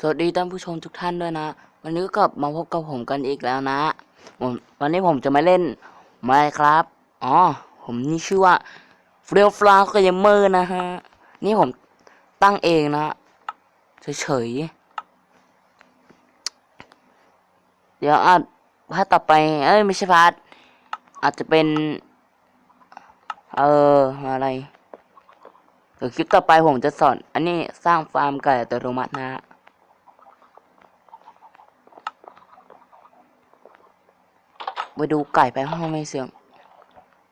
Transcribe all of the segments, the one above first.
สวัสดีท่านผู้ชมทุกท่านด้วยนะ วันนี้ก็กลับมาพบกับผมกันอีกแล้วนะผมวันนี้ผมจะมาเล่นไม่ครับ อ๋อ ผมนี่ชื่อว่าเฟร l ฟลาวเกมเมอร์นะฮะ นี่ผมตั้งเองนะเฉยๆ เดี๋ยวอาจพาร์ทต่อไป เอ้ย ไม่ใช่พาร์ทอาจจะเป็น เอออะไรเดี๋ยวคลิปต่อไปผมจะสอน อันนี้สร้างฟาร์มไก่อัตโนมัตินะฮะ ไปดูไก่ไปห้องไม่เสียง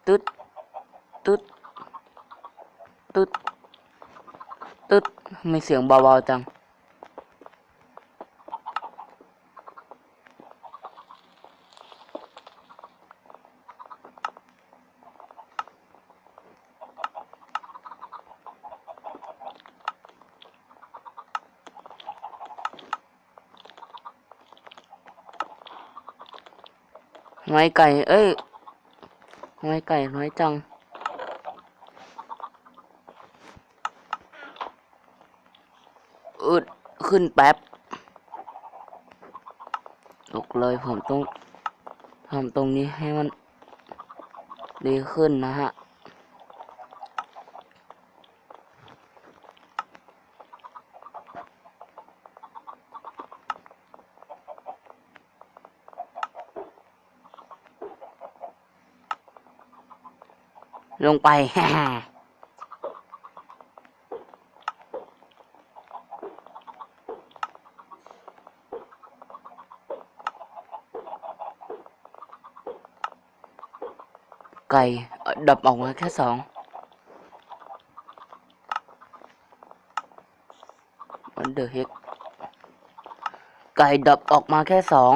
ตึ๊ดตึ๊ดตึ๊ดตึ๊ดไม่เสียงเบาๆจัง น้อยไก่ เอ้ยน้อยไก่น้อยจัง อึดขึ้นแป๊บตกเลยผมต้องทำตรงนี้ให้มันดีขึ้นนะฮะ ลงไปไก่เอ่อดับออกมาแค่สองมันเดอะเฮกไก่ดับออกมาแค่สอง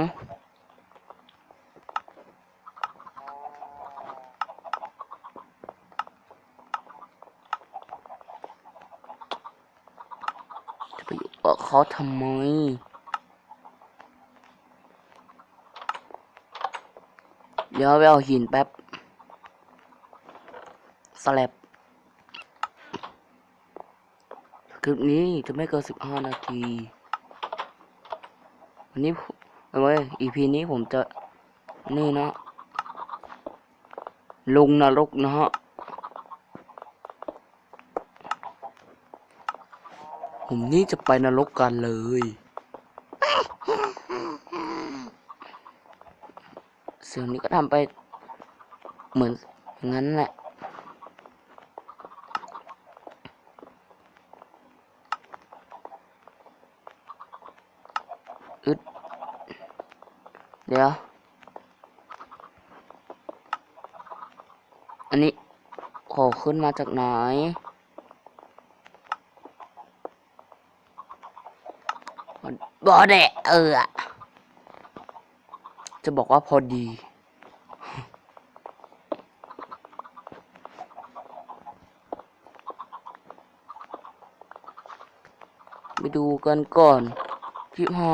จะไปอยู่กับ เขาทำไม เดี๋ยวไปเอาหินแป๊บสแลบคลิปนี้จะไม่เกินสิบห้านาทีวันนี้เอาไว้ EP นี้ผมจะ นี่นะลงนรกนะฮะ ผมนี่จะไปนรกกันเลย เสียงนี้ก็ทำไป เหมือนองั้นแหละอึดเดี๋ยว อันนี้ขอขึ้นมาจากไหน บอแดะเอออะจะบอกว่าพอดี ไปดูกันก่อนยี่ห้า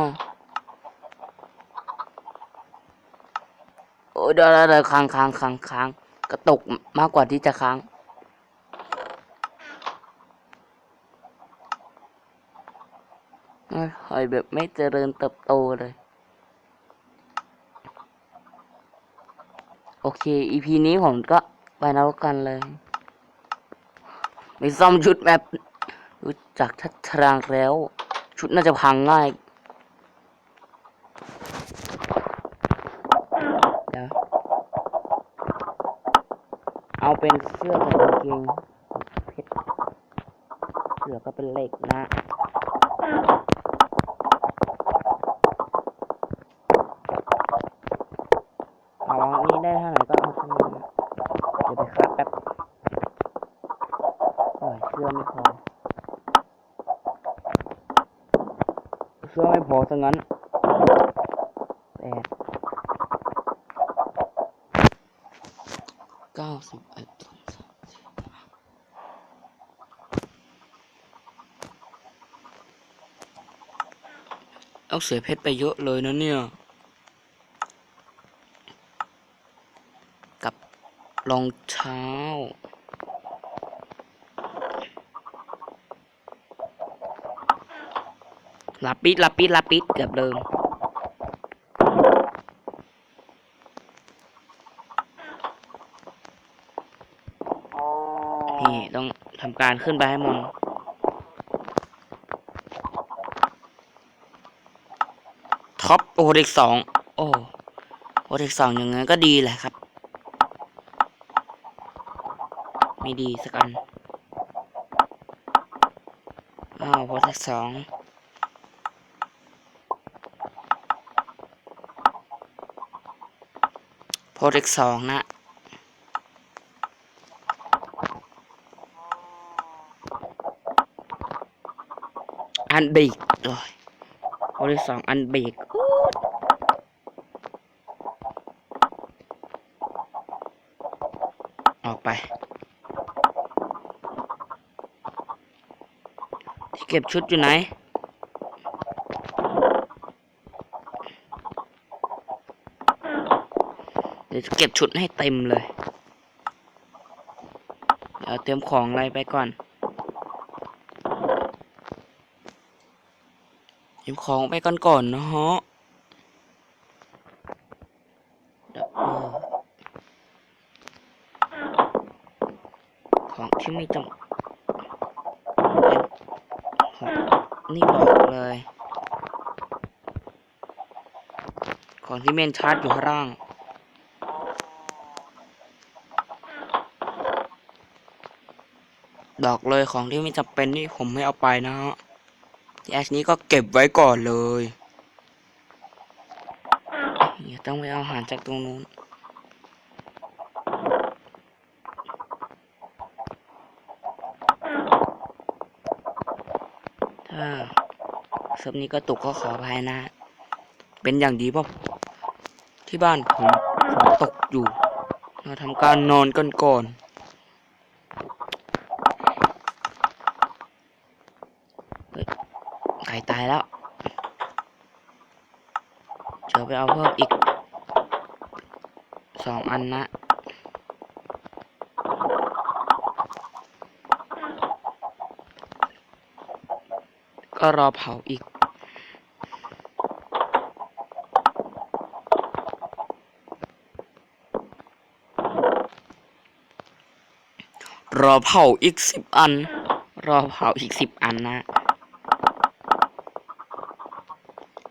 โอ้ยเดี๋ยวเดี๋ยวค้างค้างค้างค้างกระตกมากกว่าที่จะค้าง หอยแบบไม่เจริญเติบโตเลย โอเค EP นี้ผมก็ไปนรกกันเลย ไม่ซ่อมชุดแบบรู้จักทัดทางแล้ว ชุดน่าจะพังง่ายเดี๋ยวเอาเป็นเสื้อกับกางเกงเพชรเสื้อก็เป็นเหล็กนะ เอาอันนี้ได้เท่าไหร่ก็เอาเท่านั้นนะเดี๋ยวไปคัดแป๊บโอ้ยเสื้อไม่พอ เสื้อไม่พอซะงั้นแปดเก้าสิบเอ็ดสองสามสี่ห้าเอาเสียเพชรไปเยอะเลยนะเนี่ย กับรองเท้า ลาปิดลาปิดลาปิดเกือบเดิมนี่ต้องทำการขึ้นไปให้มันท็อปโอเด็กสองโอ้โอเด็กสองอย่างงั้นก็ดีแหละครับ ไม่ดีสักอันอ้าวโพเทคสอง โพเทคสองนะอันเบรกเลยโพเทคสองอันเบรกอู้ดออกไปที่เก็บชุดอยู่ไหน เดี๋ยวจะเก็บชุดให้เต็มเลย เดี๋ยวเตรียมของอะไรไปก่อน เตรียมของไปก่อนก่อนนะฮะของที่ไม่จำเป็นของนี่บอกเลย ของที่เมนชาร์จอยู่ข้างล่าง ดอกเลยของที่ไม่จำเป็นนี่ผมไม่เอาไปนะฮะแอชนี้ก็เก็บไว้ก่อนเลยเดี๋ยวต้องไปเอาอาหารจากตรงนู้น ถ้าเซิร์ฟนี้ก็ตกก็ขออภัยนะ เป็นอย่างดีเพราะที่บ้านผมฝนตกอยู่มาทำการนอนกันก่อน เฮ้ยไก่ตายแล้วเดี๋ยวไปเอาเพิ่มอีกสองอันนะก็รอเผาอีก รอเผาอีกสิบอัน รอเผาอีกสิบอันนะ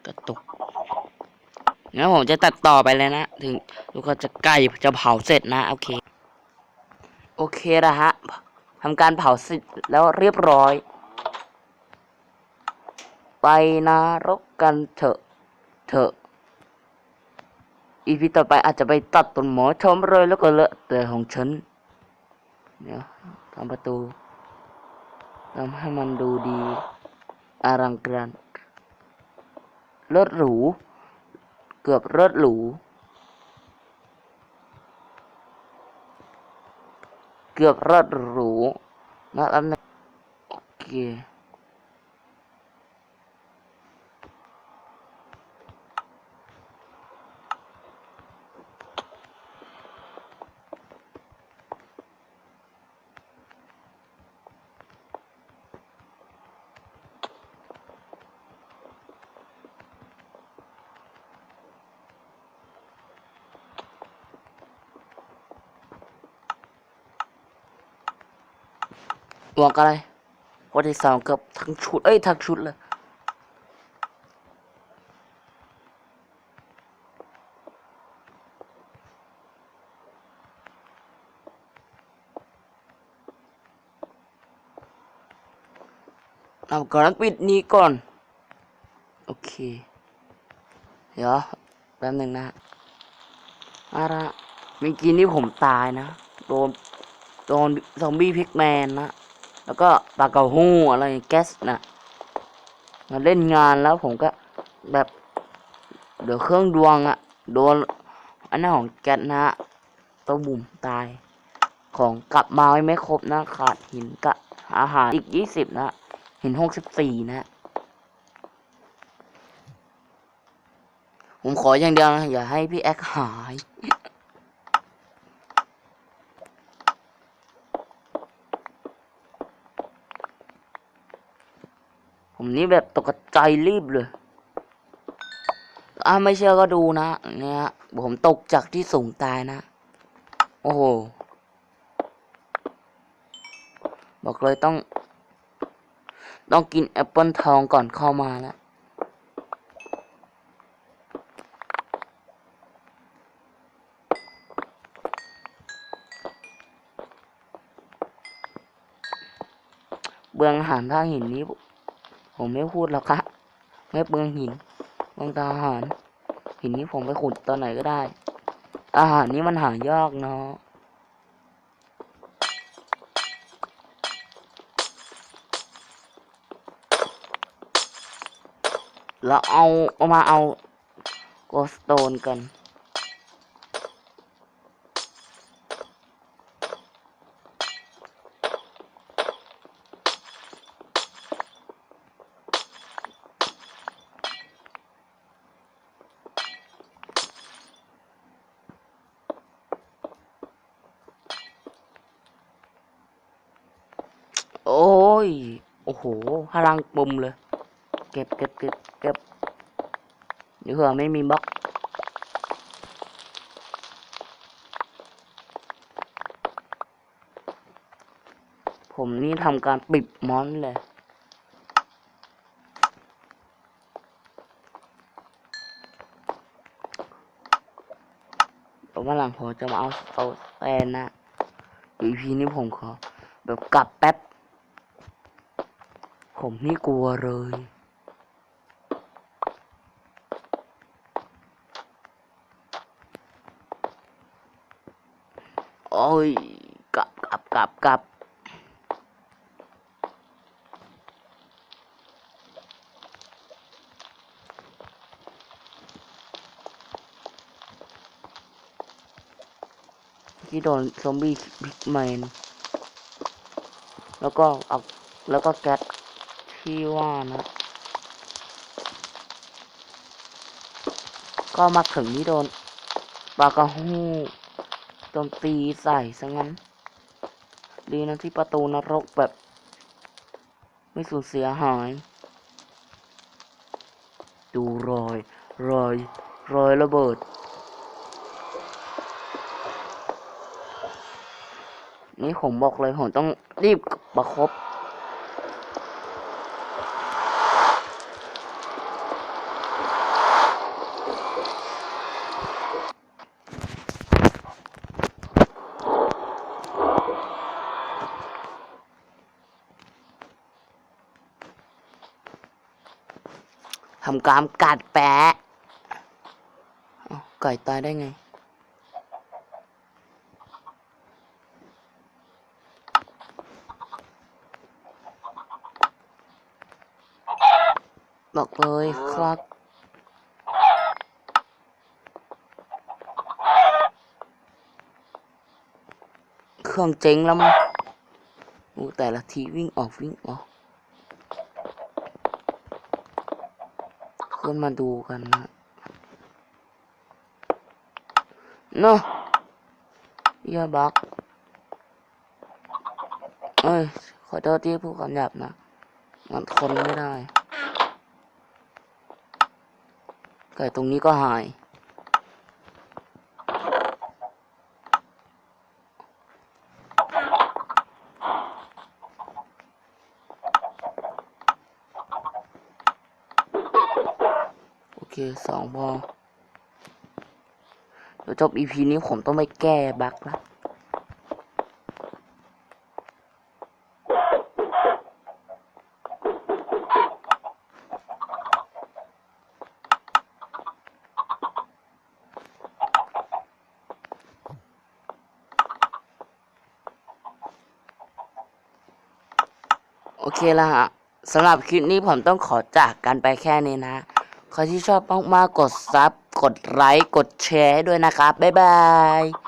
กระ ตกงั้นผมจะตัดต่อไปเลยนะ ถึงลูกก็จะใกล้จะเผาเสร็จนะ โอเค โอเคนะฮะทำการเผาเสร็จแล้วเรียบร้อย ไปนรกกันเถอะ เถอะ อีพีต่อไปอาจจะไปตัดต้นหมอชมเลยแล้วก็เลอะแต่ของฉันเดี๋ยทำประตูทำให้มันดูดีอลังการ เลิศหรู เกือบเลิศหรู เกือบเลิศหรูนะอันนึงโอเค หมวกอะไรวันที่สองเกือบทั้งชุด เอ้ย ทั้งชุดเลยเอาก่อนปิดนี้ก่อน โอเค เดี๋ยว แป๊บหนึ่งนะอาระเมื่อกี้นี่ผมตายนะ โดน โดนซอมบี้พิกแมนนะ แล้วก็ปลากระหู้อะไรแก๊สนะมาเล่นงานแล้วผมก็แบบเดี๋ยวเครื่องดวงอะโดนอันนั้นของแก๊สนะตัวบุ่มตาย ของกลับมาไม่ครบนะขาดหินกับอาหารอีกยี่สิบนะหินหกสิบสี่นะผมขออย่างเดียวนะอย่าให้พี่แอคหาย ผมนี่แบบตกใจรีบเลยอ่าไม่เชื่อก็ดูนะ เนี่ย ผมตกจากที่สูงตายนะ โอ้โห บอกเลยต้อง ต้องกินแอปเปิลทองก่อนเข้ามาแล้วเบืองหารท่าหินนี้ ผมไม่พูดหรอกครับ ไม่เบืองหินเบืองตาอาหาร หินนี้ผมไปขุดตอนไหนก็ได้ อาหารนี้มันหายากเนาะแล้วเอาเอามาเอาโกสโตนกัน โอ้ย โอ้โหพลังปุ่มเลย เก็บเก็บเก็บเก็บเดี๋ยวเผื่อไม่มีบล็อกผมนี่ทำการปิดมอนเลยเดี๋ยววันหลังผมจะมาเอาเอาแฟนนะ EP นี้ผมขอ แบบกลับแป๊บ ผมนี่กลัวเลย โอ้ยกลับกลับกลับกลับที่โดนซอมบี้บิ๊กแมนแล้วก็เอาแล้วก็แก๊ส ที่ว่านะ ก็มาถึงที่โดนปากระหูโจมตีใส่ซะงั้น ดีนะที่ประตูนรกแบบ ไม่สูญเสียหาย ดูรอย รอย รอยระเบิด นี่ผมบอกเลยผมต้องรีบประคบำการกัดแปะไก่ตายได้ไง บอกเลยครับเครื่องเจ๊งแล้วมั้งแต่ละทีวิ่งออกวิ่งออก ขึ้นมาดูกันนะเนาะเหี้ยบักเอ้ย ขอโทษที่พูดคำหยาบนะ มันทนไม่ได้ ไก่ตรงนี้ก็หาย โอ เคสองพอเดี๋ยวจบ EP นี้ผมต้องไปแก้บั๊กล้วโอเคแล้วฮะสำหรับคลิปนี้ผมต้องขอจากกันไปแค่นี้นะ ใครที่ชอบมากๆกดซับ กดไลค์ กดแชร์ให้ด้วยนะครับ บ๊ายบาย